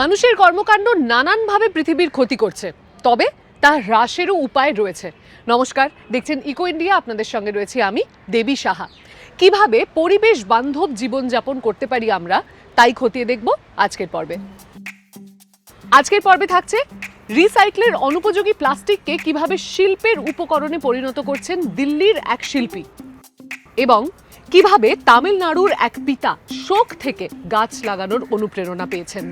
মানুষের কর্মকাণ্ড নানানভাবে পৃথিবীর ক্ষতি করছে। তবে তা হ্রাসেরও উপায় রয়েছে। নমস্কার, দেখছেন ইকো ইন্ডিয়া, আপনাদের সঙ্গে রয়েছি আমি, দেবী সাহা। কীভাবে পরিবেশ বান্ধব জীবনযাপন করতে পারি আমরা, তাই খতিয়ে দেখব আজকের পর্বে। আজকের পর্বে থাকছে রিসাইকেলের অনুপযোগী প্লাস্টিককে কীভাবে শিল্পের উপকরণে পরিণত করছেন দিল্লির এক শিল্পী এবং কীভাবে তামিলনাড়ুর এক পিতা শোক থেকে গাছ লাগানোর অনুপ্রেরণা পেয়েছেন।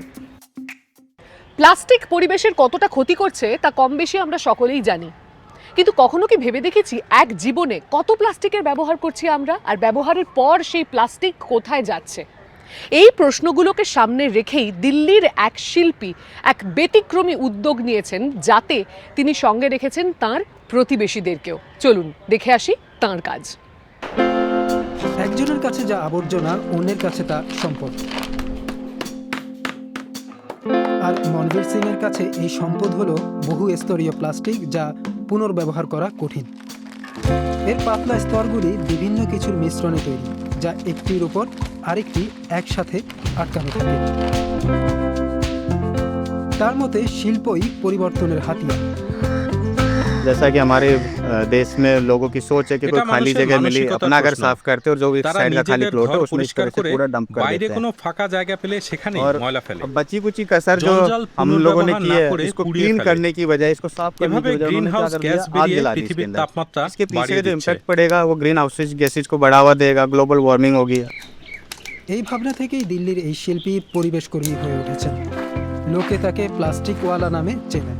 প্লাস্টিক পরিবেশের কতটা ক্ষতি করছে তা কম বেশি আমরা সকলেই জানি। কিন্তু কখনো কি ভেবে দেখেছি এক জীবনে কত প্লাস্টিকের ব্যবহার করছি আমরা আর ব্যবহারের পর সেই প্লাস্টিক কোথায় যাচ্ছে? এই প্রশ্নগুলোকে সামনে রেখেই দিল্লির এক শিল্পী এক ব্যতিক্রমী উদ্যোগ নিয়েছেন যাতে তিনি সঙ্গে রেখেছেন তার প্রতিবেশীদেরকেও। চলুন, দেখে আসি তাঁর কাজ। একজনের কাছে যা আবর্জনা, অন্যের কাছে তা সম্পদ। আর মনবীর সিং এর কাছে এই সম্পদ হলো বহু স্তরীয় প্লাস্টিক যা পুনর্ব্যবহার করা কঠিন। এর পাতলা স্তরগুলি বিভিন্ন কিছুর মিশ্রণে তৈরি, যা একটির উপর আরেকটি একসাথে আটকানো থাকে। তার মতে শিল্পই পরিবর্তনের হাতিয়ার। जैसा कि हमारे अ, देश में लोगों की सोच है कि এটা कोई खाली মানুষের जगह मिली মানসিকতার अपना घर প্রশ্ন। साफ करते हैं और जो भी তারা साइड का खाली নিজেদের प्लॉट है ঘর उसमें इस পরিষ্কার तरह से করে पूरा डंप कर বাইরে देते কোনো हैं ফাঁকা জায়গা পেলে সেখানে और ময়লা ফেলে अब बची कुची कसर जो জঞ্জাল हम लोगों ने পুনর্ব্যবহার की না है করে इसको পুড়িয়ে क्लीन ফেলে। करने की बजाय इसको साफ करने এভাবে की बजाय গ্রিন उन्होंने হাউস क्या कर গ্যাস दिया आग বেরিয়ে जला दी इसके পৃথিবীর अंदर তাপমাত্রা इसके पीछे বাড়িয়ে का जो দিচ্ছে इम्पैक्ट पड़ेगा वो ग्रीन हाउसेज गैसेज को बढ़ावा देगा ग्लोबल वार्मिंग होगी এই ভাবনা থেকেই দিল্লির এই শিল্পী পরিবেশ কর্মী হয়ে উঠেছেন লোকে তাকে প্লাস্টিকওয়ালা নামে চেনেন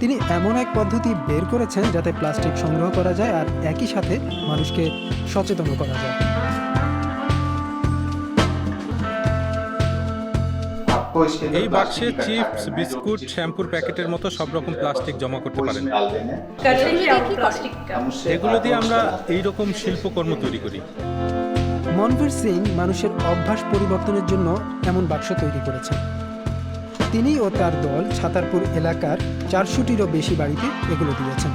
তিনি এমন এক পদ্ধতি বের করেছেন যাতে প্লাস্টিক সংগ্রহ করা যায় আর একই সাথে মানুষকে সচেতন করা যায়। এই বাক্সে চিপস বিস্কুট শ্যাম্পুর প্যাকেটের মতো সব রকম প্লাস্টিক জমা করতে পারেন। এগুলো দিয়ে আমরা এই রকম শিল্পকর্ম তৈরি করি। মনভীর সিং মানুষের অভ্যাস পরিবর্তনের জন্য এমন বাক্স তৈরি করেছেন। তিনি ও তার দল ছাতারপুর এলাকার চারশোটিরও বেশি বাড়িতে এগুলো দিয়েছেন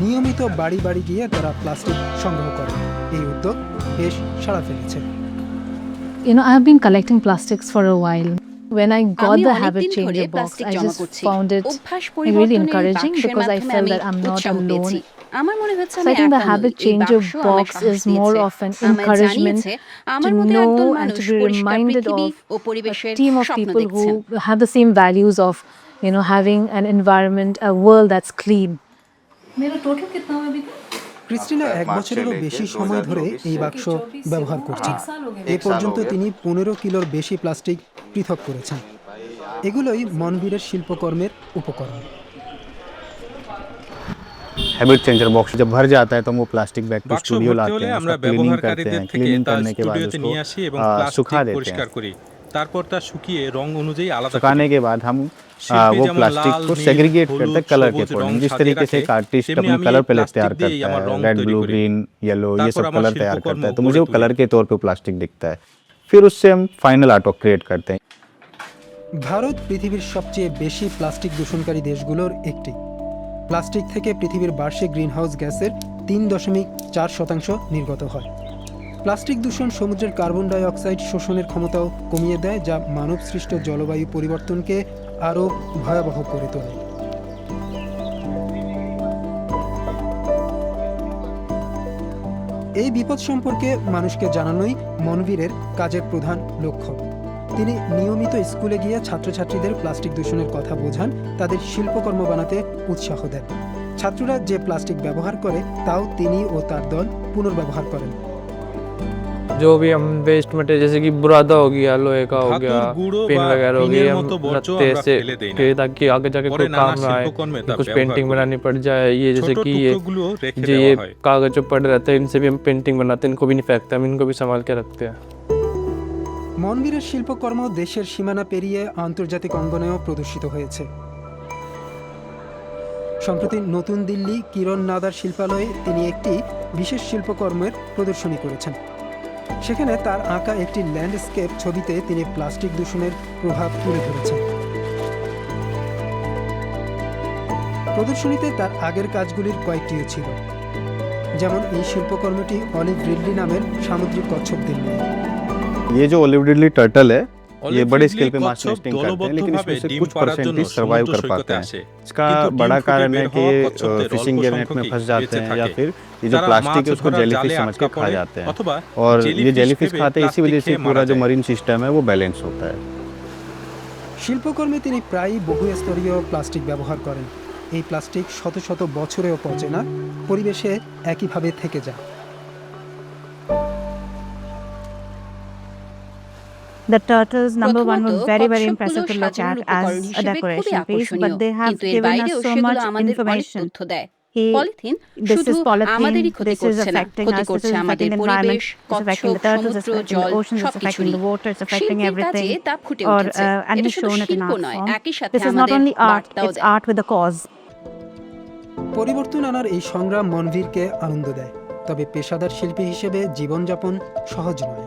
নিয়মিত বাড়ি বাড়ি গিয়ে তারা প্লাস্টিক সংগ্রহ করে এই উদ্যোগ বেশ সাড়া ফেলেছে You know, I've been collecting plastics for a while. When I got the habit changer box, I just found it really encouraging because I felt that I'm not alone. আমার মনে হচ্ছে So আমি I think the একা নই। habit এই বাক্স box সাহস is more দিয়েছে। of an আমায় encouragement জানিয়েছে, আমার to মতো একদল know and মানুষ to be পরিষ্কার reminded পৃথিবী of ও a পরিবেশের team of স্বপ্ন people দেখছেন। who have the same values of, you know, having an environment, a world that's clean. Christina এক বছরেরও বেশি সময় ধরে এই বাক্স ব্যবহার করছেন এ পর্যন্ত তিনি পনেরো কিলোর বেশি প্লাস্টিক পৃথক করেছেন এগুলোই মনবীরের শিল্পকর্মের উপকরণ हैबिट चेंजर बॉक्स जब भर जाता है तो हम वो प्लास्टिक बैग को বাক্স स्टूडियो ভর্তি लाते হলে हैं আমরা उसका क्लीनिंग करते ব্যবহারকারীদের हैं থেকে क्लीनिंग তা करने के बाद স্টুডিওতে নিয়ে আসি এবং उसको आ, सुखा প্লাস্টিক देते পরিষ্কার हैं করি তারপর তা শুকিয়ে রং অনুযায়ী আলাদা করি सुखाने के बाद हम आ, শিল্পী वो যেমন प्लास्टिक লাল, को নীল, सेग्रीगेट करते হলুদ, हैं कलर के সবুজ রং अकॉर्डिंग जिस সাজিয়ে तरीके से রাখে, एक आर्टिस्ट তেমনি अपने আমি कलर এই पैलेट প্লাস্টিক तैयार দিয়েই আমার करता রং है रेड তৈরি ब्लू করি। ग्रीन येलो ये তারপর सब আমার कलर तैयार শিল্পকর্ম करता है तो গড়ে मुझे वो তুলি। कलर के तौर पे प्लास्टिक दिखता है फिर उससे हम फाइनल आर्ट वर्क क्रिएट करते हैं ভারত পৃথিবীর সবচেয়ে বেশি প্লাস্টিক দূষণকারী দেশগুলোর একটি প্লাস্টিক থেকে পৃথিবীর বার্ষিক গ্রিনহাউস গ্যাসের তিন দশমিক চার শতাংশ নির্গত হয়। প্লাস্টিক দূষণ সমুদ্রের কার্বন ডাই অক্সাইড শোষণের ক্ষমতাও কমিয়ে দেয়, যা মানবসৃষ্ট জলবায়ু পরিবর্তনকে আরও ভয়াবহ করে তোলে। এই বিপদ সম্পর্কে মানুষকে জানানোই মনবীরের কাজের প্রধান লক্ষ্য। তিনি নিয়মিত স্কুলে গিয়ে ছাত্রছাত্রীদের প্লাস্টিক দূষণের কথা বোঝান তাদের শিল্পকর্ম বানাতে উৎসাহ দেন ছাত্ররা যে প্লাস্টিক ব্যবহার করে তাও তিনি ও তার দল পুনর্ব্যবহার করেন जो भी हम वेस्ट मटेरियल जैसे कि बुरादा हो गया लोहे का हो गया पेन वगैरह हो गया रखते से ताकि आगे जाके कोई काम ना आए कुछ पेंटिंग बनानी पड़ जाए ये जैसे कि ये जो ये कागज जो रहते हैं इनसे भी हम पेंटिंग बनाते हैं इनको भी नहीं फेंकते हम इनको भी संभाल के रखते हैं মনবীরের শিল্পকর্ম দেশের সীমানা পেরিয়ে আন্তর্জাতিক অঙ্গনেও প্রদর্শিত হয়েছে। সম্প্রতি নতুন দিল্লি কিরণ নাদার শিল্পালয়ে তিনি একটি বিশেষ শিল্পকর্মের প্রদর্শনী করেছেন। সেখানে তার আঁকা একটি ল্যান্ডস্কেপ ছবিতে তিনি প্লাস্টিক দূষণের প্রভাব তুলে ধরেছেন। প্রদর্শনীতে তার আগের কাজগুলির কয়েকটিও ছিল। যেমন এই শিল্পকর্মটি অলিভ রিডলি নামের সামুদ্রিক কচ্ছপদের নিয়ে ये जो ओलिव रिडली टर्टल है ये बड़े Olive स्केल पे ridley मास কচ্ছপ नेस्टिंग करते हैं लेकिन দলবদ্ধভাবে इसमें से ডিম कुछ পাড়ার জন্য परसेंटेज सर्वाइव সমুদ্র कर पाते সৈকতে हैं আসে इसका কিন্তু ডিম बड़ा ফুটে कारण है বের कि হওয়া কচ্ছপদের फिशिंग অল্প के नेट में সংখ্যকই फंस जाते বেঁচে हैं या থাকে। फिर ये जो যারা प्लास्टिक মাছ है उसको ধরার जेलीफिश জালে समझ के আটকা खा পড়ে जाते हैं অথবা और ये jellyfish जेलीफिश ভেবে खाते हैं इसी plastic वजह से খেয়ে पूरा মারা जो যায়। मरीन सिस्टम है वो बैलेंस होता है শিল্পকর্মে তিনি প্রায়ই বহুস্তরীয় প্লাস্টিক ব্যবহার করেন এই প্লাস্টিক শত শত বছরেও পচে না পরিবেশে একইভাবে থেকে যায় The turtles, number one, were very, very impressive to look at as a decoration piece, but they have given us so much information. Polythene this শুধু is polythene, আমাদেরই ক্ষতি this is করছে না affecting ক্ষতি us, this করছে is আমাদের affecting the environment, পরিবেশ কচ্ছপ the turtles, it's সমুদ্র affecting জল the oceans, it's affecting সবকিছুরই the water, it's affecting everything. কাজে তা ফুটে Or, উঠেছে uh, and এটা শুধু shown it in শিল্প art নয় form. একই সাথে This is not আমাদের only art, বার্তাও it's art with a cause. পরিবর্তন আনার এই সংগ্রাম মনভীরকে আনন্দ দেয় তবে পেশাদার শিল্পী হিসেবে জীবনযাপন সহজ নয়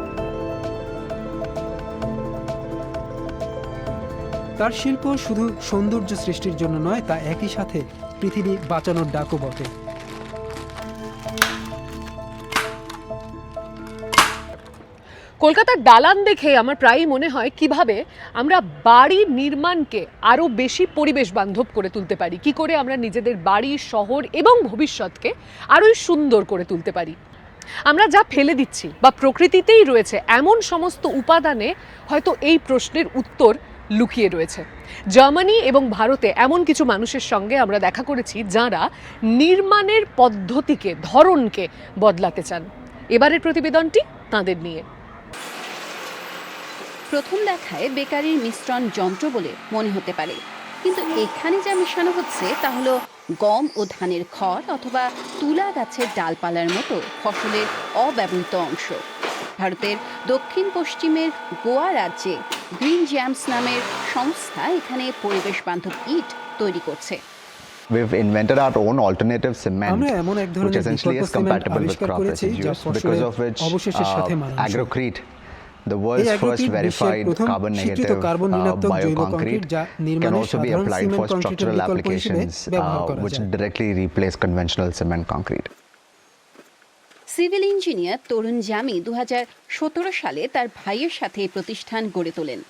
তার শিল্প শুধু সৌন্দর্য সৃষ্টির জন্য নয়, তা একই সাথে পৃথিবী বাঁচানোর ডাকও বটে। কলকাতার দালান দেখে আমার প্রায়ই মনে হয় কীভাবে আমরা বাড়ি নির্মাণকে আরও বেশি পরিবেশ বান্ধব করে তুলতে পারি, কি করে আমরা নিজেদের বাড়ি, শহর এবং ভবিষ্যৎকে আরোই সুন্দর করে তুলতে পারি। আমরা যা ফেলে দিচ্ছি বা প্রকৃতিতেই রয়েছে এমন সমস্ত উপাদানে হয়তো এই প্রশ্নের উত্তর লুকিয়ে রয়েছে। জার্মানি এবং ভারতে এমন কিছু মানুষের সঙ্গে আমরা দেখা করেছি যারা নির্মাণের পদ্ধতিকে, ধরনকে বদলাতে চান। এবারের প্রতিবেদনটি তাঁদের নিয়ে। প্রথম দেখায় বেকারির মিশ্রণ যন্ত্র বলে মনে হতে পারে। কিন্তু এখানে যা মেশানো হচ্ছে তা হলো গম ও ধানের খড় অথবা তুলা গাছের ডালপালার মতো ফসলের অব্যবহৃত অংশ। ভারতের দক্ষিণ পশ্চিমের গোয়া রাজ্যে গ্রিন জ্যামস নামের সংস্থা এখানে পরিবেশ বান্ধব ইট তৈরি করছে We've invented our own alternative cement, which essentially is compatible with crop residues, because of which uh, Agrocrete, the world's first verified carbon negative uh, যা can also be applied for structural applications uh, which directly replace conventional cement concrete. Civil engineer Tarun Jami দু হাজার সতেরো সালে তার ভাইয়ের সাথে এই প্রতিষ্ঠান গড়ে তোলেন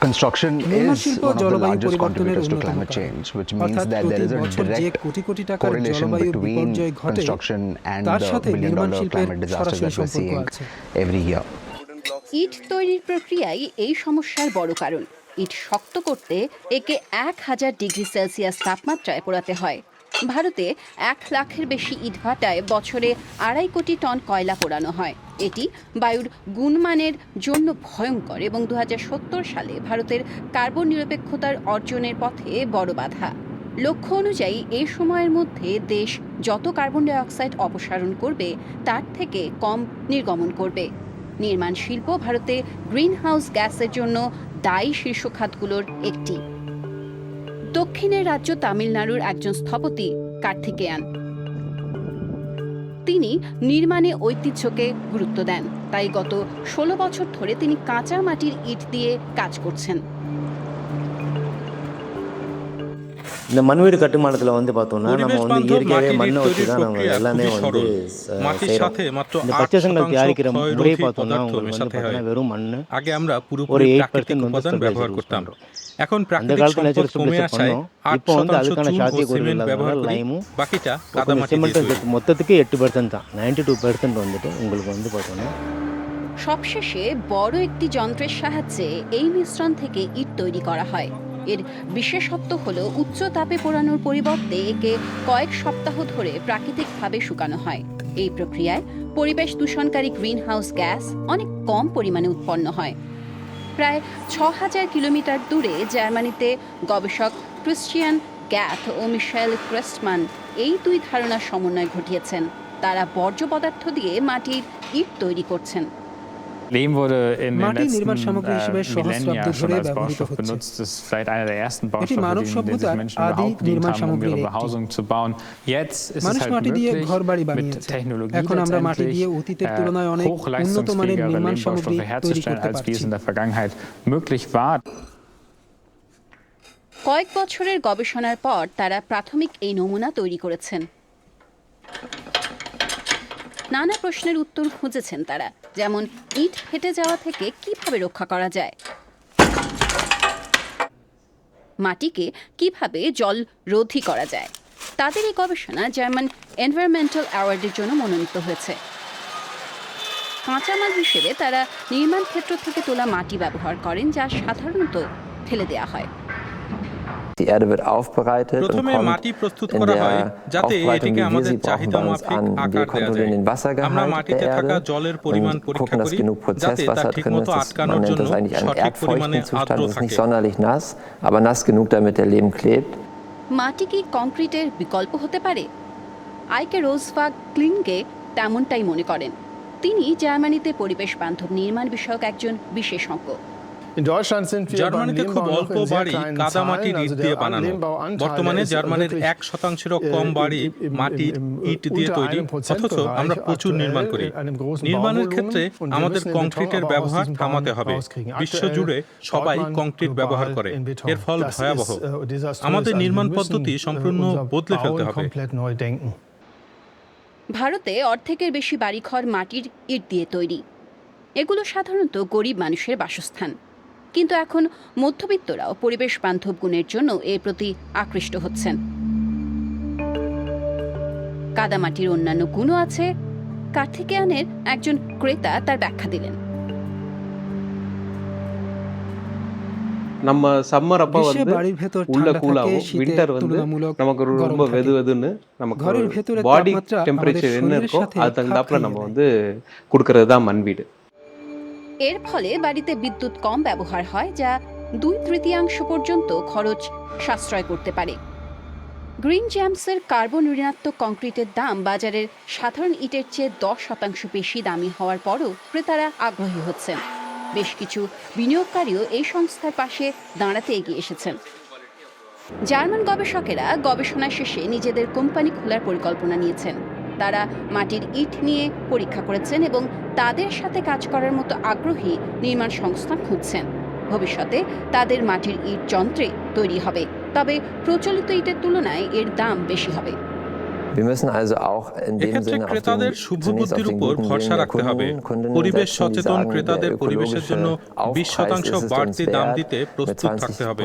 Construction is one of the largest contributors to climate change, which means that there is a direct crore crore টাকার correlation between construction and the billion dollar climate disasters that we're seeing every year. ইট তৈরির প্রক্রিয়াই এই সমস্যার বড় কারণ ইট শক্ত করতে একে এক হাজার ডিগ্রি সেলসিয়াস তাপমাত্রায় পোড়াতে হয় ভারতে এক লাখের বেশি ইটভাটায় বছরে আড়াই কোটি টন কয়লা পোড়ানো হয়। এটি বায়ুর গুণমানের জন্য ভয়ঙ্কর এবং দু হাজার সত্তর সালে ভারতের কার্বন নিরপেক্ষতার অর্জনের পথে বড় বাধা। লক্ষ্য অনুযায়ী এই সময়ের মধ্যে দেশ যত কার্বন ডাইঅক্সাইড অপসারণ করবে, তার থেকে কম নির্গমন করবে। নির্মাণ শিল্প ভারতে গ্রিনহাউস গ্যাসের জন্য দায়ী শীর্ষ খাতগুলোর একটি। দক্ষিণের রাজ্য তামিলনাড়ুর একজন স্থপতি কার্থিকেয়ান তিনি নির্মাণে ঐতিহ্যকে গুরুত্ব দেন তাই গত ষোলো বছর ধরে তিনি কাঁচা মাটির ইট দিয়ে কাজ করছেন இந்த மண்வீடு கட்டுமானத்துல வந்து பார்த்தோம்னா நம்ம வந்து இயற்கையாகவே மண்ணை வச்சு தான் நம்ம எல்லாமே வந்து இந்த பச்சை செங்கல் தயாரிக்கிற முறை பார்த்தோம்னா உங்களுக்கு வந்து பார்த்தீங்கன்னா வெறும் மண் ஒரு எயிட் பர்சன்ட் வந்து উপাদান ব্যবহার স্টেবিলাইজার யூஸ் করতাম பண்ணுறோம் এখন அந்த প্রাকৃতিক காலத்தில் সম্পদ நேச்சுரல் কমে ஸ்டெபிலைசர் আসায় பண்ணோம் আট இப்போ வந்து শতাংশ அதுக்கான চুন ও சாத்தியக்கூறுகள் সিমেন্ট ব্যবহার இல்லாதனால করি லைமும் বাকিটা கொஞ்சம் কাদামাটি দিয়ে சிமெண்ட் তৈরি மொத்தத்துக்கு எட்டு பர்சன்ட் தான் நைன்டி டூ பர்சன்ட் வந்துட்டு உங்களுக்கு வந்து பார்த்தோன்னா সবশেষে বড় একটি যন্ত্রের সাহায্যে এই মিশ্রণ থেকে ইট তৈরি করা হয় এর বিশেষত্ব হলো উচ্চ তাপে পোড়ানোর পরিবর্তে একে কয়েক সপ্তাহ ধরে প্রাকৃতিকভাবে শুকানো হয় এই প্রক্রিয়ায় পরিবেশ দূষণকারী গ্রিনহাউস গ্যাস অনেক কম পরিমাণে উৎপন্ন হয় প্রায় ছ হাজার কিলোমিটার দূরে জার্মানিতে গবেষক ক্রিশ্চিয়ান গ্যাথ ও মিশাইল ক্রেস্টমান এই দুই ধারণার সমন্বয় ঘটিয়েছেন। তারা বর্জ্য পদার্থ দিয়ে মাটির ইট তৈরি করছেন। মাটি নির্মাণ সামগ্রী হিসেবে äh, সহস্রাব্দ Millennia schon ধরে als ব্যবহৃত Baustoff হচ্ছে। benutzt. Das ist vielleicht einer der ersten এটি Baustoffe, মানব den, den sich সভ্যতার Menschen আদি überhaupt নির্মাণ haben, um সামগ্রীর ihre একটি। Behausung zu bauen. Jetzt ist es মানুষ halt মাটি দিয়ে möglich, ঘর বাড়ি mit বানিয়েছে Technologie এখন আমরা মাটি letztendlich, দিয়ে অতীতের äh, তুলনায় অনেক উন্নত মানের hochleistungsfähigere নির্মাণ সামগ্রী Lehmbaustoffe তৈরি herzustellen, করতে als wie es পারছি in der Vergangenheit möglich war. কয়েক বছরের গবেষণার পর তারা প্রাথমিক এই নমুনা তৈরি করেছেন নানা প্রশ্নের উত্তর খুঁজেছেন তারা, যেমন ইট ফেটে যাওয়া থেকে কীভাবে রক্ষা করা যায়? মাটিকে কীভাবে জল রোধী করা যায়? তাদের এই গবেষণা জার্মান এনভায়রনমেন্টাল অ্যাওয়ার্ডের জন্য মনোনীত হয়েছে। কাঁচামাল হিসেবে তারা নির্মাণ ক্ষেত্র থেকে তোলা মাটি ব্যবহার করেন, যা সাধারণত ফেলে দেওয়া হয়। প্রথমে মাটি প্রস্তুত in করা der হয় যাতে Aufbereitung, এটিকে wie wir আমাদের sie brauchen, চাহিদা bei uns মাফিক an. Wir আকার দেওয়া kontrollieren যায় den আমরা Wassergehalt মাটিতে der থাকা Erde জলের পরিমাণ und পরীক্ষা gucken, dass করি genug যাতে তা Prozesswasser drin ঠিকমতো ist. Das, আটকানোর man nennt জন্য das eigentlich einen সঠিক পরিমাণে erdfeuchten আর্দ্র Zustand. Das ist nicht থাকে sonderlich nass, aber nass genug, damit der Lehm klebt. মাটি কি কংক্রিটের বিকল্প হতে পারে আইকে রোজফাগ ক্লিনগে তেমনটাই মনে করেন তিনি জার্মানিতে পরিবেশ বান্ধব নির্মাণ বিষয়ক একজন বিশেষজ্ঞ জার্মানিতে খুব অল্প বাড়ি কাদামাটির ইট দিয়ে বানানো। বর্তমানে জার্মানির এক শতাংশেরও কম বাড়ি মাটির ইট দিয়ে তৈরি। অথচ আমরা প্রচুর নির্মাণ করি। নির্মাণের ক্ষেত্রে আমাদের কংক্রিটের ব্যবহার থামাতে হবে। বিশ্ব জুড়ে সবাই কংক্রিট ব্যবহার করে। এর ফল ভয়াবহ। আমাদের নির্মাণ পদ্ধতি সম্পূর্ণ বদলে ফেলতে হবে। ভারতে অর্ধেকের বেশি বাড়িঘর মাটির ইট দিয়ে তৈরি। এগুলো সাধারণত গরিব মানুষের বাসস্থান। কিন্তু এখন মধ্যবিত্তরাও পরিবেশ বান্ধব গুণের জন্য এর প্রতি আকৃষ্ট হচ্ছেন কাদামাটির অন্যান্য গুণও আছে কার্থিকেয়ানের একজন ক্রেতা তার ব্যাখ্যা দিলেন நம்ம சம்மர் அப்ப গ্রীষ্মে வந்து বাড়ির ভেতর உள்ள ঠান্ডা கூல் থাকে ஆகும் শীতে வின்டர் வந்து তুলনামূলক நமக்கு ஒரு গরম ரொம்ப থাকে। வெது வெதுன்னு நமக்கு ঘরের ভেতরে பாடி তাপমাত্রা আমাদের டெம்பரேச்சர் என்ன শরীরের இருக்கோ সাথে அது தகுந்தாப்புல খাপ நம்ம খাইয়ে வந்து கொடுக்கறது தான் মন வீடு এর ফলে বাড়িতে বিদ্যুৎ কম ব্যবহার হয়, যা দুই তৃতীয়াংশ পর্যন্ত খরচ সাশ্রয় করতে পারে। গ্রিন জ্যামসের কার্বন ঋণাত্মক কংক্রিটের দাম বাজারের সাধারণ ইটের চেয়ে দশ শতাংশ বেশি দামি হওয়ার পরও ক্রেতারা আগ্রহী হচ্ছেন। বেশ কিছু বিনিয়োগকারীও এই সংস্থার পাশে দাঁড়াতে এগিয়ে এসেছেন। জার্মান গবেষকেরা গবেষণা শেষে নিজেদের কোম্পানি খোলার পরিকল্পনা নিয়েছেন। তারা মাটির ইট নিয়ে পরীক্ষা করেছেন এবং তাদের সাথে কাজ করার মতো আগ্রহী নির্মাণ সংস্থা খুঁজছেন। ভবিষ্যতে তাদের মাটির ইট যন্ত্রে তৈরি হবে তবে প্রচলিত ইটের তুলনায় এর দাম বেশি হবে। এক্ষেত্রে ক্রেতাদের শুভবুদ্ধির উপর ভরসা রাখতে হবে। পরিবেশ সচেতন ক্রেতাদের পরিবেশের জন্য বিশ শতাংশ বাড়তি দাম দিতে প্রস্তুত থাকতে হবে।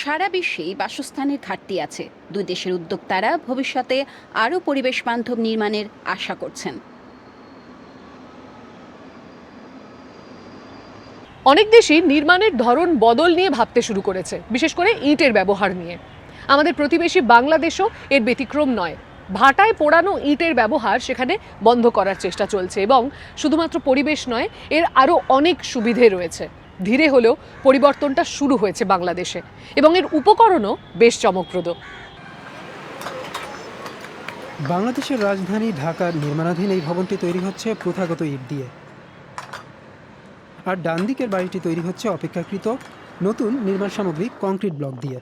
সারা বিশ্বেই বাসস্থানের ঘাটতি আছে। দুই দেশের উদ্যোক্তারা ভবিষ্যতে আরও পরিবেশ বান্ধব নির্মাণের আশা করছেন। অনেক দেশই নির্মাণের ধরন বদল নিয়ে ভাবতে শুরু করেছে, বিশেষ করে ইটের ব্যবহার নিয়ে। আমাদের প্রতিবেশী বাংলাদেশও এর ব্যতিক্রম নয়। ভাটায় পোড়ানো ইটের ব্যবহার সেখানে বন্ধ করার চেষ্টা চলছে এবং শুধুমাত্র পরিবেশ নয়, এর আরও অনেক সুবিধে রয়েছে। ধীরে হলেও পরিবর্তনটা শুরু হয়েছে বাংলাদেশে এবং এর উপকরণও বেশ চমকপ্রদ। বাংলাদেশের রাজধানী ঢাকার নির্মাণাধীন এই ভবনটি তৈরি হচ্ছে প্রথাগত ইট দিয়ে। আর ডান দিকের বাড়িটি তৈরি হচ্ছে অপেক্ষাকৃত নতুন নির্মাণ সামগ্রী কংক্রিট ব্লক দিয়ে।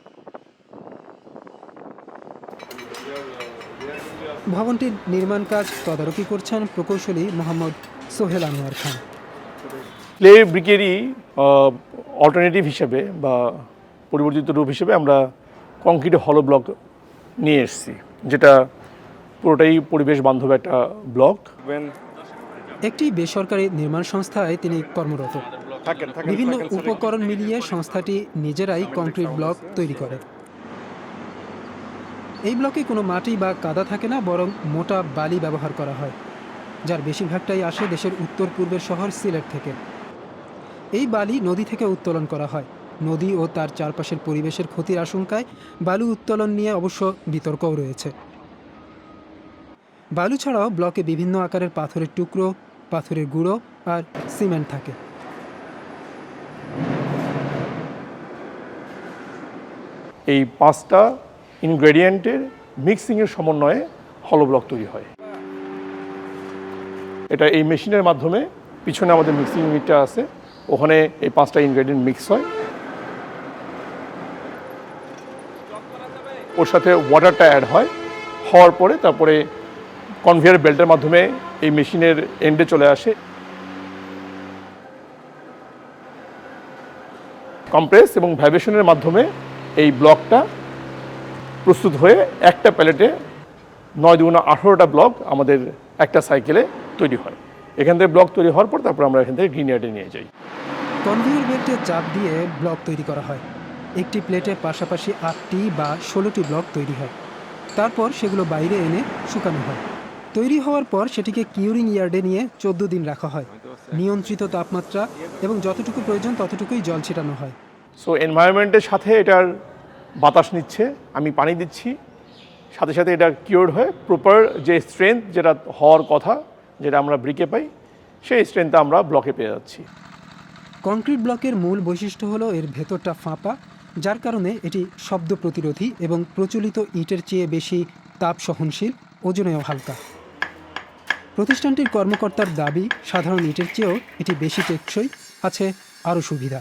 ভবনটির নির্মাণ কাজ তদারকি করছেন প্রকৌশলী মোহাম্মদ সোহেল আনোয়ার খান। ক্লে ব্রিকেরই অল্টারনেটিভ হিসেবে বা পরিবর্তিত রূপ হিসেবে আমরা কংক্রিটে হলো ব্লক নিয়ে এসেছি যেটা পুরোটাই পরিবেশ বান্ধব একটা ব্লক একটি বেসরকারি নির্মাণ সংস্থায় তিনি কর্মরত। বিভিন্ন উপকরণ মিলিয়ে সংস্থাটি নিজেরাই কংক্রিট ব্লক তৈরি করে। এই ব্লকে কোনো মাটি বা কাদা থাকে না বরং মোটা বালি ব্যবহার করা হয় যার বেশিরভাগটাই আসে দেশের উত্তর পূর্বের শহর সিলেট থেকে। এই বালি নদী থেকে উত্তোলন করা হয়। নদী ও তার চারপাশের পরিবেশের ক্ষতির আশঙ্কায় বালু উত্তোলন নিয়ে অবশ্য বিতর্কও রয়েছে। বালু ছাড়াও ব্লকে বিভিন্ন আকারের পাথরের টুকরো, পাথরের গুঁড়ো আর সিমেন্ট থাকে। এই পাঁচটা ইনগ্রেডিয়েন্টের মিক্সিংয়ের সমন্বয়ে হলো ব্লক তৈরি হয়। এটা এই মেশিনের মাধ্যমে পিছনে আমাদের মিক্সিং ইউনিটটা আছে। ওখানে এই পাঁচটা ইনগ্রেডিয়েন্ট মিক্স হয়। ওর সাথে ওয়াটারটা অ্যাড হয়। হওয়ার পরে তারপরে কনভেয়ার বেল্টের মাধ্যমে এই মেশিনের এন্ডে চলে আসে। কম্প্রেস এবং ভাইব্রেশনের মাধ্যমে এই ব্লকটা প্রস্তুত হয়ে একটা প্যালেটে নয় দুগুণ আঠেরোটা ব্লক আমাদের একটা সাইকেলে তৈরি হয়। এখান থেকে ব্লক তৈরি হওয়ার পর তারপর আমরা এখান থেকে গ্রিন ইয়ার্ডে নিয়ে যাই। কনভেয়র বেল্টে চাপ দিয়ে ব্লক তৈরি করা হয়। একটি প্লেটে পাশাপাশি আটটি বা ষোলোটি ব্লক তৈরি হয়। তারপর সেগুলো বাইরে এনে শুকানো হয়। তৈরি হওয়ার পর সেটিকে কিউরিং ইয়ার্ডে নিয়ে চোদ্দ দিন রাখা হয়। নিয়ন্ত্রিত তাপমাত্রা এবং যতটুকু প্রয়োজন ততটুকুই জল ছিটানো হয়। সো এনভায়রনমেন্টের সাথে এটার বাতাস নিচ্ছে। আমি পানি দিচ্ছি। সাথে সাথে এটা কিওর হয়ে। প্রপার যে স্ট্রেংথ যেটা হওয়ার কথা যেটা আমরা ব্রিকে পাই সেই স্ট্রেংথটা আমরা ব্লকে পেয়ে যাচ্ছি। কংক্রিট ব্লকের মূল বৈশিষ্ট্য হলো এর ভেতরটা ফাঁপা যার কারণে এটি শব্দ প্রতিরোধী এবং প্রচলিত ইটের চেয়ে বেশি তাপ সহনশীল ওজনেও হালকা। প্রতিষ্ঠানটির কর্মকর্তার দাবি সাধারণ ইটের চেয়েও এটি বেশি টেকসই আছে আরও সুবিধা।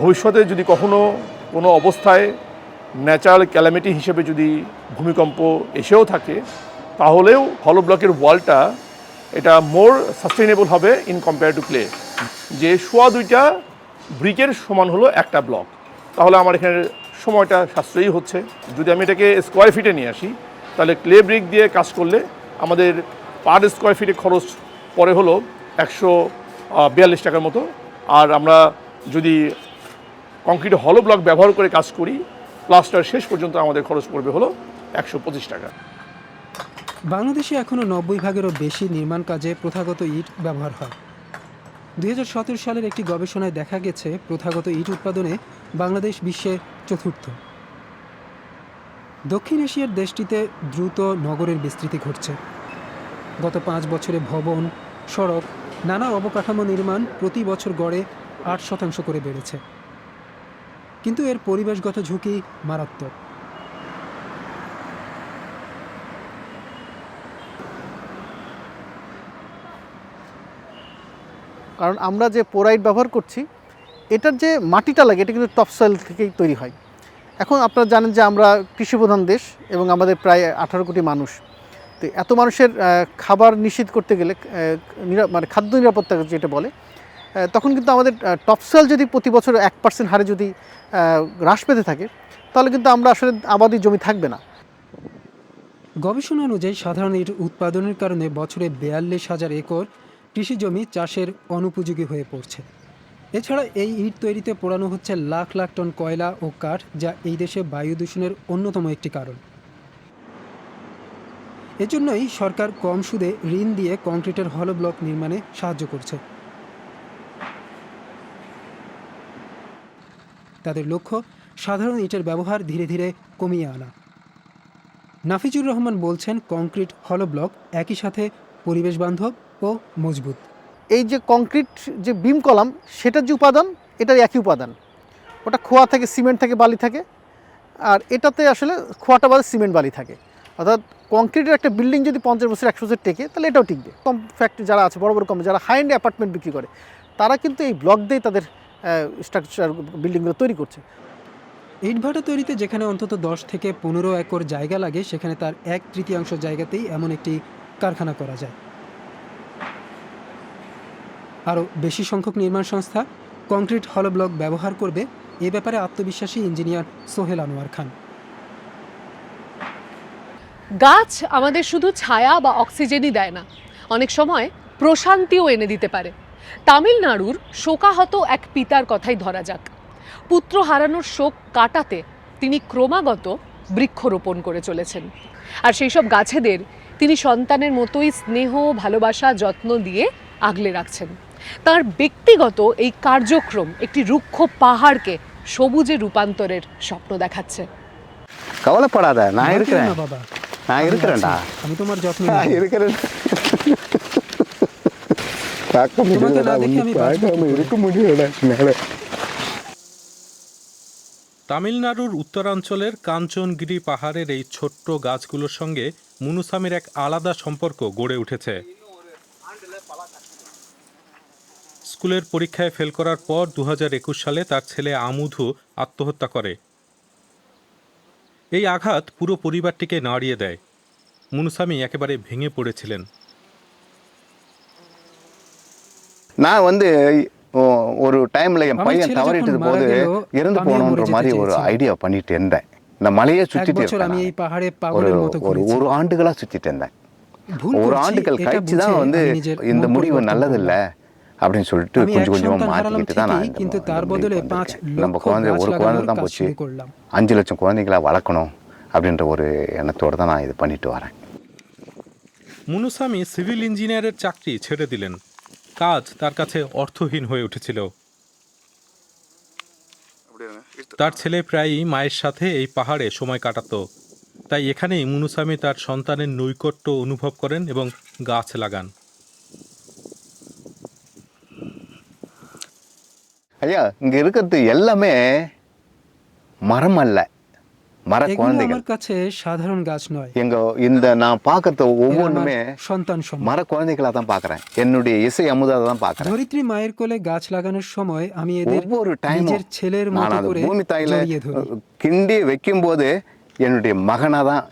ভবিষ্যতে যদি কখনো কোনো অবস্থায় ন্যাচারাল ক্যালামিটি হিসেবে যদি ভূমিকম্প এসেও থাকে তাহলেও হলো ব্লকের ওয়ালটা এটা মোর সাস্টেনেবল হবে ইন কম্পেয়ার টু ক্লে যে সোয়া দুইটা ব্রিকের সমান হলো একটা ব্লক তাহলে আমার এখানে সময়টা সাশ্রয়ী হচ্ছে। যদি আমি এটাকে স্কোয়ার ফিটে নিয়ে আসি, তাহলে ক্লে ব্রিক দিয়ে কাজ করলে আমাদের পার স্কোয়ার ফিটে খরচ পরে হলো একশো বিয়াল্লিশ টাকার মতো। আর আমরা যদি কংক্রিট হলো ব্লক ব্যবহার করে কাজ করি প্লাস্টার শেষ পর্যন্ত আমাদের খরচ পড়বে হলো একশো পঁচিশ টাকা। বাংলাদেশে এখনও নব্বই ভাগেরও বেশি নির্মাণ কাজে প্রথাগত ইট ব্যবহার হয়। দু হাজার সতেরো সালের একটি গবেষণায় দেখা গেছে, প্রথাগত ইট উৎপাদনে বাংলাদেশ বিশ্বে চতুর্থ। দক্ষিণ এশিয়ার দেশটিতে দ্রুত নগরের বিস্তৃতি ঘটছে। গত পাঁচ বছরে ভবন, সড়ক, নানা অবকাঠামো নির্মাণ প্রতি বছর গড়ে আট শতাংশ করে বেড়েছে। কিন্তু এর পরিবেশগত ঝুঁকি মারাত্মক। কারণ আমরা যে পোরাইট ব্যবহার করছি, এটার যে মাটিটা লাগে, এটা কিন্তু টপসয়েল থেকেই তৈরি হয়। এখন আপনারা জানেন যে আমরা কৃষিপ্রধান দেশ এবং আমাদের প্রায় আঠারো কোটি মানুষ। তো এত মানুষের খাবার নিশ্চিত করতে গেলে মানে খাদ্য নিরাপত্তা যেটা বলে তখন কিন্তু আমাদের টপসয়েল যদি প্রতি বছর এক পার্সেন্ট হারে যদি হ্রাস পেতে থাকে, তাহলে কিন্তু আমরা আসলে আবাদি জমি থাকবে না। গবেষণা অনুযায়ী সাধারণ ইট উৎপাদনের কারণে বছরে বেয়াল্লিশ হাজার একর কৃষি জমি চাষের অনুপযোগী হয়ে পড়ছে। এছাড়া এই ইট তৈরিতে পোড়ানো হচ্ছে লাখ লাখ টন কয়লা ও কাঠ, যা এই দেশে বায়ু দূষণের অন্যতম একটি কারণ। এজন্যই সরকার কম সুদে ঋণ দিয়ে কংক্রিটের হল ব্লক নির্মাণে সাহায্য করছে। তাদের লক্ষ্য, সাধারণ ইটের ব্যবহার ধীরে ধীরে কমিয়ে আনা। নাফিজুর রহমান বলছেন, কংক্রিট হল ব্লক একই সাথে পরিবেশ বান্ধব ও মজবুত। এই যে কংক্রিট যে বিম কলাম সেটার যে উপাদান এটার একই উপাদান। ওটা খোয়া থাকে সিমেন্ট থাকে বালি থাকে আর এটাতে আসলে খোয়াটা বাদে সিমেন্ট বালি থাকে। অর্থাৎ কংক্রিটের একটা বিল্ডিং যদি পঞ্চাশ বছর একশো বছর টেকে তাহলে এটাও টিকবে। কম ফ্যাক্টরি যারা আছে বড় বড় কম যারা হাই এন্ড অ্যাপার্টমেন্ট বিক্রি করে তারা কিন্তু এই ব্লক দিয়ে তাদের স্ট্রাকচার বিল্ডিংগুলো তৈরি করছে। ইটভাটা তৈরিতে যেখানে অন্তত দশ থেকে পনেরো একর জায়গা লাগে সেখানে তার এক তৃতীয়াংশ জায়গাতেই এমন একটি কারখানা করা যায়। আরও বেশি সংখ্যক নির্মাণ সংস্থা কংক্রিট হল ব্লক ব্যবহার করবে, এ ব্যাপারে আত্মবিশ্বাসী ইঞ্জিনিয়ার সোহেল আনোয়ার খান। গাছ আমাদের শুধু ছায়া বা অক্সিজেনই দেয় না, অনেক সময় প্রশান্তিও এনে দিতে পারে। তামিলনাড়ুর শোকাহত এক পিতার কথাই ধরা যাক। পুত্র হারানোর শোক কাটাতে তিনি ক্রমাগত বৃক্ষরোপণ করে চলেছেন। আর সেই সব গাছেদের তিনি সন্তানের মতোই স্নেহ, ভালোবাসা, যত্ন দিয়ে আগলে রাখছেন। তার ব্যক্তিগত এই কার্যক্রম একটি রুক্ষ পাহাড়কে সবুজে রূপান্তরের স্বপ্ন দেখাচ্ছে கவலைப்படாத நான் ভয় পেও இருக்கிறேன் না বাবা நான் আমি இருக்கிறேன்டா আছি। আমি তোমার যত্ন நான் নেব। இருக்கிறேன் பார்க்க তোমাকে முடியலடா না দেখে ஒன்றும் আমি বাঁচবো কি பார்க்காம করে? இருக்க முடியலடா என்னால তামিলনাড়ুর উত্তরাঞ্চলের কাঞ্চনগিরি পাহাড়ের এই ছোট্ট গাছগুলোর সঙ্গে মুনুসামির এক আলাদা সম্পর্ক গড়ে উঠেছে স্কুলের পরীক্ষায় ফেল করার পর দু সালে তার ছেলে আমুধু আত্মহত্যা করে এই আঘাত পুরো পরিবারটিকে নাড়িয়ে দেয় মুনুসামি একেবারে ভেঙে পড়েছিলেন நான் வந்து ஓ- ஒரு டைம்ல என் আমার பையன் ছেলে தவறிட்டது যখন মারা போது গেল, இறந்து আমিও போகணுன்ற মরে மாதிரி যেতে ஒரு চেয়েছিলাম। ஐடியா பண்ணிட்டு இருந்தேன் இந்த மலையே এক சுத்திட்டு বছর இருப்பேன் আমি এই நான். পাহাড়ে ஒரு পাগলের মতো ஒரு ঘুরেছি ஒரு ஆண்டுகளா சுத்திட்டு இருந்தேன் ভুল ஒரு করছি ஆண்டுகள் এটা கழிச்சு বুঝে தான் வந்து আমি নিজের இந்த মন முடிவு পরিবর্তন நல்லதில்ல করলাম। அப்படின்னு சொல்லிட்டு আমি এক கொஞ்சம் கொஞ்சமா সন্তান হারালাম மாத்திக்கிட்டு தான் நான் ঠিকই இந்த কিন্তু இந்த তার முடிவுக்கு বদলে পাঁচ வந்திருக்கேன். நம்ம লক্ষ குழந்தை গাছ ஒரு குழந்தை লাগানোর தான் কাজ போச்சு শুরু করলাম அஞ்சு லட்சம் குழந்தைகளை வளர்க்கணும் அப்படின்ற ஒரு எண்ணத்தோடு தான் நான் இது பண்ணிட்டு வரேன் মুনুসামি সিভিল ইঞ্জিনিয়ারের চাকরি ছেড়ে দিলেন কাজ তার কাছে অর্থহীন হয়ে উঠেছিল তার ছেলে প্রায়ই মায়ের সাথে এই পাহাড়ে সময় কাটাতো তাই এখানেই মুনুসামি তার সন্তানের নৈকট্য অনুভব করেন এবং গাছ লাগান ஐயா இங்க இருக்கிறது எல்லாமே மரம் அல்ல மர এগুলো குழந்தைகள் আমার কাছে সাধারণ গাছ নয় எங்க இந்த நான் பார்க்கறது এরা আমার ஒவ்வொன்றுமே সন্তান সম மர குழந்தைகளா தான் பார்க்கறேன் என்னுடைய இசை அமுதா தான் பார்க்கறேன் ধরিত্রী মায়ের কোলে গাছ লাগানোর সময় আমি এদের ஒவ்வொரு டைமும் নিজের ছেলের நான் মতো அது করে பூமி தாயில জড়িয়ে ধরি கிண்டி வைக்கும்போது என்னுடைய மகனா தான்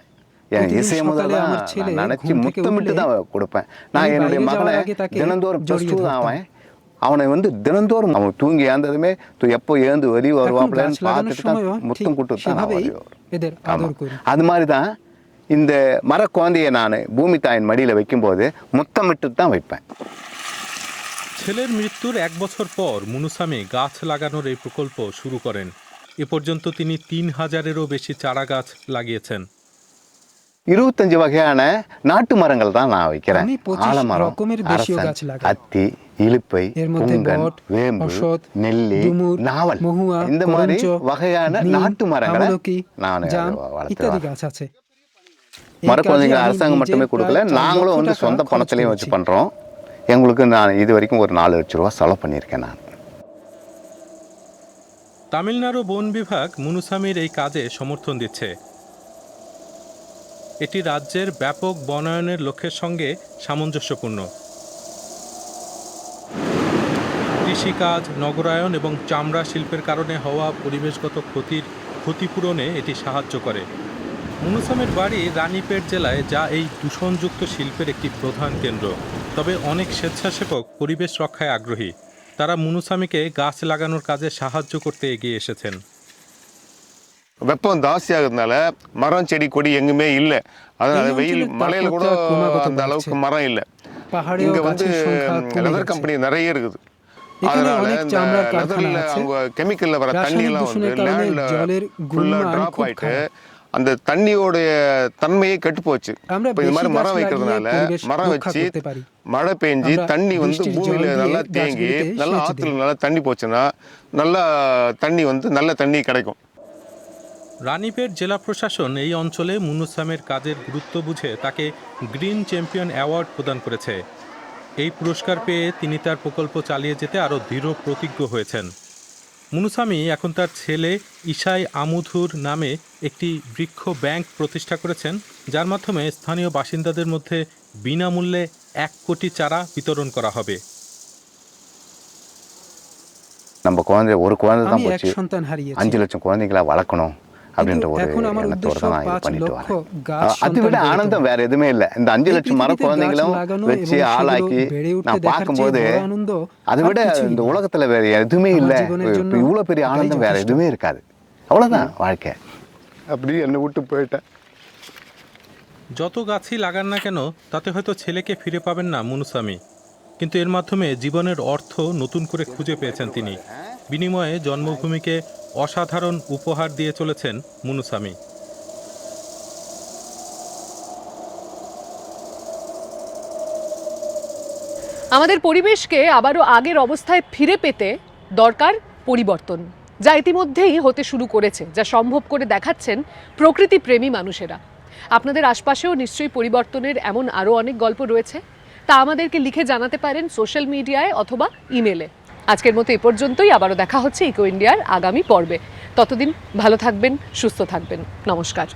என் প্রতিদিন இசை அமுதா সকালে தான் আমার ছেলে நான் நினைச்சு ঘুম থেকে முத்தமிட்டு উঠলে தான் கொடுப்பேன் நான் আমি என்னுடைய বাইরে மகனை যাওয়ার আগে তাকে தினந்தோறும் ப்ளஸ் জড়িয়ে டூ தான் ধরতাম। அவன் அவனை வந்து தினந்தோறும் அவன் தூங்கி ஏந்ததுமே தூ எப்போ ஏந்து வெளியே এখন வருவாப்லன்னு গাছ লাগানোর பார்த்துட்டு தான் সময়ও ঠিক முத்தம் கொடுத்து தான் நான் সেভাবেই வெளியே வருவேன். এদের ஆமா. আদর করি அது மாதிரி தான் இந்த மர குழந்தைய நான் பூமி தாயின் மடியில் வைக்கும்போது முத்தமிட்டு தான் வைப்பேன் ছেলের মৃত্যুর এক বছর পর মুনুসামি গাছ লাগানোর এই প্রকল্প শুরু করেন এ পর্যন্ত তিনি তিন হাজারেরও বেশি চারা গাছ লাগিয়েছেন இருபத்தஞ்சு வகையான நாட்டு மரங்கள் தான் நான் வைக்கிறேன் আমি পঁচিশ ஆலமரம் রকমের দেশীয় அரசன் গাছ লাগাই அத்தி இலுப்பை এর মধ্যে புங்கன் বট, வேம்பு অশ্বত্থ, நெல்லி ডুমুর, நாவல் মহুয়া இந்த மாதிரி করঞ্চ, வகையான নিম, நாட்டு மரங்களை আমলকি நான் জাম வளர்த்து ইত্যাদি வரேன். গাছ আছে এই மர কাজে குழந்தைங்க আমি அரசாங்கம் নিজে மட்டுமே கொடுக்கல প্রায় চার நாங்களும் লক্ষ வந்து টাকা சொந்த খরচ பணத்திலையும் করেছি। வச்சு பண்றோம் எங்களுக்கு நான் இது வரைக்கும் ஒரு நாலு லட்ச ரூபா செலவு பண்ணியிருக்கேன் நான் তামিলনাড়ু বন বিভাগ মুনুসামির এই কাজে সমর্থন দিচ্ছে এটি রাজ্যের ব্যাপক বনায়নের লক্ষ্যের সঙ্গে সামঞ্জস্যপূর্ণ কৃষিকাজ নগরায়ন এবং চামড়া শিল্পের কারণে হওয়া পরিবেশগত ক্ষতির ক্ষতিপূরণে এটি সাহায্য করে মুনুসামের বাড়ি রানীপেট জেলায় যা এই দূষণযুক্ত শিল্পের একটি প্রধান কেন্দ্র তবে অনেক স্বেচ্ছাসেবক পরিবেশ রক্ষায় আগ্রহী তারা মুনুসামিকে গাছ লাগানোর কাজে সাহায্য করতে এগিয়ে এসেছেন வெப்பம் ஜாஸ்தி ஆகுறதுனால மரம் செடி கொடி எங்குமே இல்லை அதனால এই வெயில் অঞ্চলের மலையில கூட তাপমাত্রা ক্রমাগত அந்த அளவுக்கு বাড়ছে। மரம் இல்லை পাহাড়েও இங்க வந்து গাছের সংখ্যা কমে லெதர் যাচ্ছে கம்பெனி நிறைய இருக்குது এখানে அதனால অনেক இந்த চামড়ার কারখানা லெதர்ல আছে அவங்க கெமிக்கல்ல வர தண்ணி রাসায়নিক எல்லாம் দূষণের வந்து কারণে லேண்ட்ல জলের ஃபுல்லா গুণমান டிராப் খুব ஆயிட்டு খারাপ அந்த தண்ணியோடைய தன்மையே கெட்டு போச்சு আমরা இப்போ இந்த বেশি மாதிரி গাছ மரம் লাগিয়ে வைக்கிறதுனால পরিবেশ மரம் রক্ষা வச்சு করতে পারি மழை பெஞ்சு আমরা தண்ணி வந்து বৃষ্টির জল பூமியில দিয়ে நல்லா தேங்கி গাছগুলিতে நல்லா সেচ ஆத்துல দিই। நல்லா தண்ணி போச்சுன்னா நல்லா தண்ணி வந்து நல்ல தண்ணி கிடைக்கும் রানীপেট জেলা প্রশাসন এই অঞ্চলে মুনুসামের কাজের গুরুত্ব বুঝে তাকে গ্রিন চ্যাম্পিয়ন অ্যাওয়ার্ড প্রদান করেছে এই পুরস্কার পেয়ে তিনি তার প্রকল্প চালিয়ে যেতে আরও দৃঢ় প্রতিজ্ঞ হয়েছেন মুনুসামি এখন তার ছেলে ইশাই আমুধুর নামে একটি বৃক্ষ ব্যাংক প্রতিষ্ঠা করেছেন যার মাধ্যমে স্থানীয় বাসিন্দাদের মধ্যে বিনামূল্যে এক কোটি চারা বিতরণ করা হবে நம்ம குழந்தை ஒரு குழந்தை தான் আমি এক போச்சு সন্তান হারিয়েছি அஞ்சு லட்சம் குழந்தைங்களா வளர்க்கணும் அப்படின்ற ஒரு এখন আমার எண்ணத்தோட উদ্দেশ্য தான் நான் இது পাঁচ பண்ணிட்டு লক্ষ வரேன் গাছ அதை விட সন্তান ஆனந்தம் வேற எதுவுமே இல்லை இந்த அஞ்சு এই லட்சம் மர পৃথিবীতে গাছ குழந்தைங்களும் লাগানো வச்சு এবং ஆளாக்கி সেগুলো বেড়ে উঠতে நான் দেখার চেয়ে பார்க்கும்போது বড় আনন্দ அதை আর விட কিছুই இந்த নেই। உலகத்துல வேற எதுவுமே আমার இல்லை জীবনের জন্য இப்போ இவ்வளோ பெரிய এটাই ஆனந்தம் வேற যথেষ্ট। எதுவுமே இருக்காது அவ்வளோதான் வாழ்க்கை அப்படி என்னை விட்டு போயிட்டேன் যত গাছই লাগান না কেন তাতে হয়তো ছেলেকে ফিরে পাবেন না মুনুসামি কিন্তু এর মাধ্যমে জীবনের অর্থ নতুন করে খুঁজে পেয়েছেন তিনি বিনিময়ে জন্মভূমিকে অসাধারণ উপহার দিয়ে চলেছেন মুনুসামি। আমাদের পরিবেশকে আবারও আগের অবস্থায় ফিরে পেতে দরকার পরিবর্তন, যা ইতিমধ্যেই হতে শুরু করেছে, যা সম্ভব করে দেখাচ্ছেন প্রকৃতি প্রেমী মানুষেরা। আপনাদের আশপাশেও নিশ্চয়ই পরিবর্তনের এমন আরও অনেক গল্প রয়েছে, তা আমাদেরকে লিখে জানাতে পারেন সোশ্যাল মিডিয়ায় অথবা ইমেলে। আজকের মতো এ পর্যন্তই। আবারও দেখা হচ্ছে ইকো ইন্ডিয়ার আগামী পর্বে। ততদিন ভালো থাকবেন, সুস্থ থাকবেন। নমস্কার।